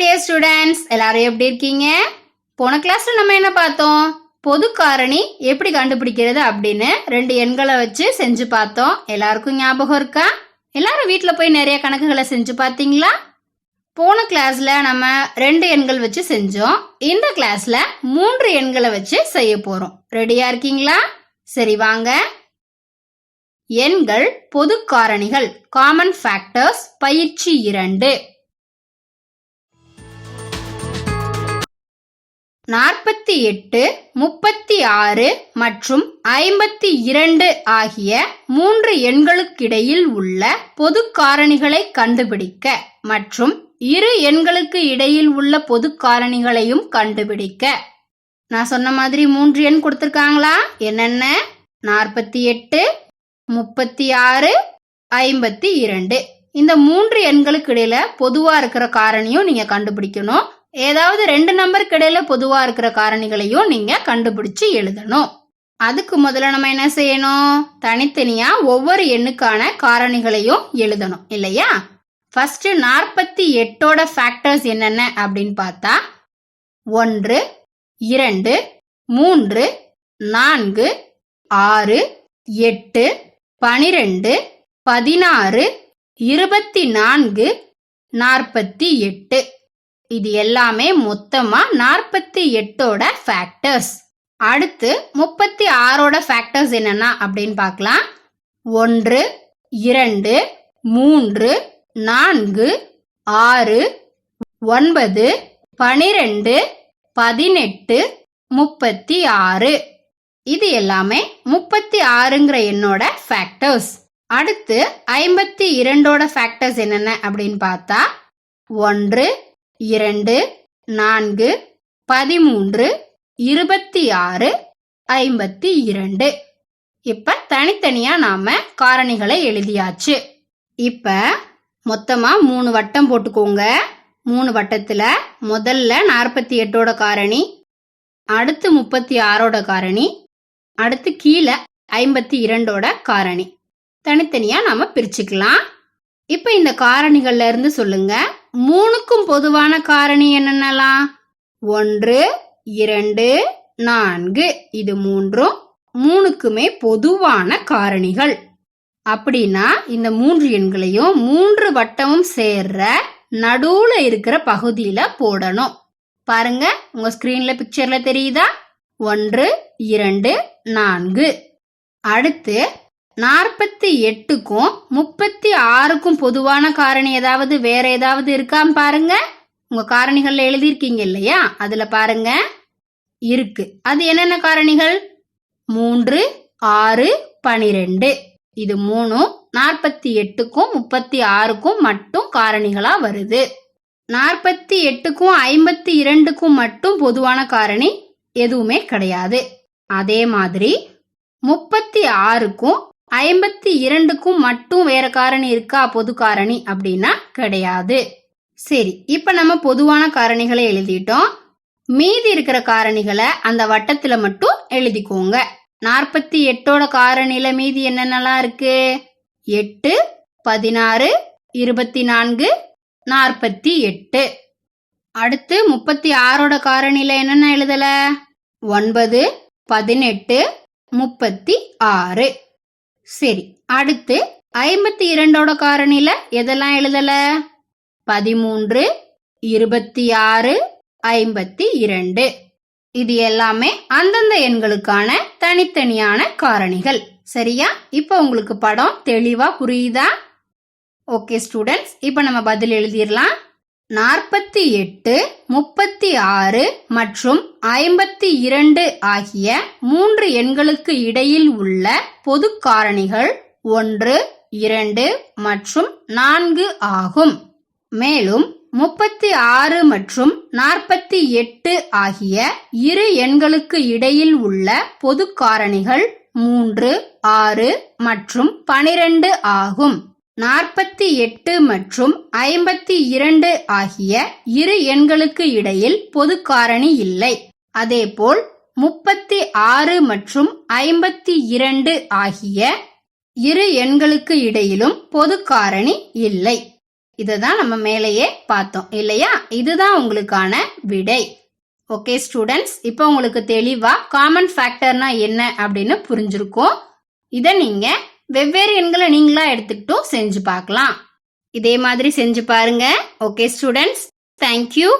Dear students எல்லாரும் எப்படி இருக்கீங்க? போன கிளாஸ்ல நம்ம என்ன பார்த்தோம்? பொது காரணி எப்படி கண்டுபிடிக்கிறது அப்படின்னு ரெண்டு எண்களை வச்சு செஞ்சு பார்த்தோம். எல்லாருக்கும் ஞாபகம் இருக்கா? எல்லாரும் வீட்டில் போய் நிறைய கணக்குகளை செஞ்சு பார்த்தீங்களா? போன கிளாஸ்ல நம்ம ரெண்டு எண்கள் வச்சு செஞ்சோம். இந்த கிளாஸ்ல மூன்று எண்களை வச்சு செய்ய போறோம். ரெடியா இருக்கீங்களா? சரி வாங்க. எண்கள் பொது காரணிகள் காமன் ஃபேக்டர்ஸ் பயிற்சி இரண்டு. நாற்பத்தி எட்டு முப்பத்தி ஆறு மற்றும் ஐம்பத்தி இரண்டு ஆகிய மூன்று எண்களுக்கிடையில் உள்ள பொது காரணிகளை கண்டுபிடிக்க மற்றும் இரு எண்களுக்கு இடையில் உள்ள பொது காரணிகளையும் கண்டுபிடிக்க. நான் சொன்ன மாதிரி மூன்று எண் கொடுத்துருக்காங்களா? என்னென்ன? நாற்பத்தி எட்டு முப்பத்தி ஆறு ஐம்பத்தி இரண்டு. இந்த மூன்று எண்களுக்கு இடையில பொதுவா இருக்கிற காரணியும் நீங்க கண்டுபிடிக்கணும். ஏதாவது ரெண்டு நம்பருக்கு இடையில பொதுவா இருக்கிற காரணிகளையும் நீங்க கண்டுபிடிச்சு எழுதணும். அதுக்கு முதல்ல நம்ம என்ன செய்யணும்? தனித்தனியா ஒவ்வொரு எண்ணுக்கான காரணிகளையும் எழுதணும். இல்லையா? ஃபர்ஸ்ட் நாற்பத்தி எட்டோட ஃபேக்டர்ஸ் என்னென்ன அப்படின்னு பார்த்தா ஒன்று இரண்டு மூன்று நான்கு ஆறு எட்டு பனிரெண்டு பதினாறு இருபத்தி நான்கு நாற்பத்தி எட்டு. இது எல்லாமே மொத்தமா நாற்பத்தி எட்டோட ஃபேக்டர்ஸ் அடுத்து முப்பத்தி ஆறோட ஃபேக்டர்ஸ் என்னென்ன அப்படின்னு பார்க்கலாம். ஒன்று இரண்டு மூன்று நான்கு ஆறு ஒன்பது பனிரெண்டு பதினெட்டு முப்பத்தி ஆறு. இது எல்லாமே முப்பத்தி ஆறுங்கிற என்னோட ஃபேக்டர்ஸ் அடுத்து ஐம்பத்தி இரண்டோட ஃபேக்டர்ஸ் என்னென்ன அப்படின்னு பார்த்தா ஒன்று இரண்டு நான்கு பதிமூன்று இருபத்தி ஆறு ஐம்பத்தி இரண்டு இப்ப தனித்தனியா நாம காரணிகளை எழுதியாச்சு. இப்ப மொத்தமா மூணு வட்டம் போட்டுக்கோங்க. மூணு வட்டத்துல முதல்ல நாற்பத்தி எட்டோட காரணி அடுத்து முப்பத்தி ஆறோட காரணி அடுத்து கீழே ஐம்பத்தி இரண்டோட காரணி. தனித்தனியா நாம பிரிச்சுக்கலாம். இப்ப இந்த காரணிகள்ல இருந்து சொல்லுங்க. மூணுக்கும் பொதுவான காரணி என்னென்னலாம்? ஒன்று இரண்டு நான்கு. இது மூன்றும் மூணுக்குமே பொதுவான காரணிகள். அப்படின்னா இந்த மூன்று எண்களையும் மூன்று வட்டமும் சேர்ற நடுவுல இருக்கிற பகுதியில போடணும். பாருங்க உங்க ஸ்கிரீன்ல பிக்சர்ல தெரியுதா? ஒன்று இரண்டு நான்கு. அடுத்து நாற்பத்தி எட்டுக்கும் முப்பத்தி ஆறுக்கும் பொதுவான காரணி ஏதாவது வேற ஏதாவது இருக்கான்னு பாருங்க. உங்க காரணிகள்ல எழுதியிருக்கீங்க இல்லையா? அதுல பாருங்க. இருக்கு. அது என்னென்ன காரணிகள்? மூன்று ஆறு பனிரெண்டு. இது மூணும் நாற்பத்தி எட்டுக்கும் முப்பத்தி ஆறுக்கும் மட்டும் காரணிகளா வருது. நாற்பத்தி எட்டுக்கும் ஐம்பத்தி இரண்டுக்கும் மட்டும் பொதுவான காரணி எதுவுமே கிடையாது. அதே மாதிரி முப்பத்தி ஆறுக்கும் ஐம்பத்தி இரண்டுக்கும் மட்டும் வேற காரணி இருக்கா? பொது காரணி அப்படின்னா கிடையாது. சரி இப்ப நம்ம பொதுவான காரணிகளை எழுதிட்டோம். மீதி இருக்கிற காரணிகளை அந்த வட்டத்துல மட்டும் எழுதிக்கோங்க. நாற்பத்தி எட்டோட காரணியில மீதி என்னென்னலாம் இருக்கு? எட்டு பதினாறு இருபத்தி நான்கு நாற்பத்தி எட்டு. அடுத்து முப்பத்தி ஆறோட காரணியில என்னென்ன எழுதல? ஒன்பது பதினெட்டு முப்பத்தி ஆறு. சரி அடுத்து ஐம்பத்தி இரண்டோட காரணில எதெல்லாம் எழுதல? பதிமூன்று இருபத்தி ஆறு ஐம்பத்தி இரண்டு இது எல்லாமே அந்தந்த எண்களுக்கான தனித்தனியான காரணிகள். சரியா? இப்போ உங்களுக்கு படம் தெளிவா புரியுதா? Okay students. இப்போ நம்ம பதில் எழுதிடலாம். நாற்பத்தி எட்டு முப்பத்தி ஆறு மற்றும் ஐம்பத்தி இரண்டு ஆகிய மூன்று எண்களுக்கு இடையில் உள்ள பொது காரணிகள் ஒன்று இரண்டு மற்றும் நான்கு ஆகும். மேலும் முப்பத்தி ஆறு மற்றும் நாற்பத்தி எட்டு ஆகிய இரு எண்களுக்கு இடையில் உள்ள பொது காரணிகள் மூன்று ஆறு மற்றும் பனிரெண்டு ஆகும். நாற்பத்தி எட்டு மற்றும் ஐம்பத்தி இரண்டு ஆகிய இரு எண்களுக்கு இடையில் பொது காரணி இல்லை. அதேபோல் முப்பத்தி ஆறு மற்றும் ஐம்பத்தி இரண்டு ஆகிய இரு எண்களுக்கு இடையிலும் பொது காரணி இல்லை. இதுதான் நம்ம மேலேயே பார்த்தோம் இல்லையா? இதுதான் உங்களுக்கான விடை. ஓகே ஸ்டூடெண்ட்ஸ் இப்போ உங்களுக்கு தெளிவா காமன் ஃபேக்டர்னா என்ன அப்படின்னு புரிஞ்சிருக்கும். இதை நீங்கள் வெவ்வேறு எண்களை நீங்களா எடுத்துக்கிட்டும் செஞ்சு பார்க்கலாம். இதே மாதிரி செஞ்சு பாருங்க. Okay students thank you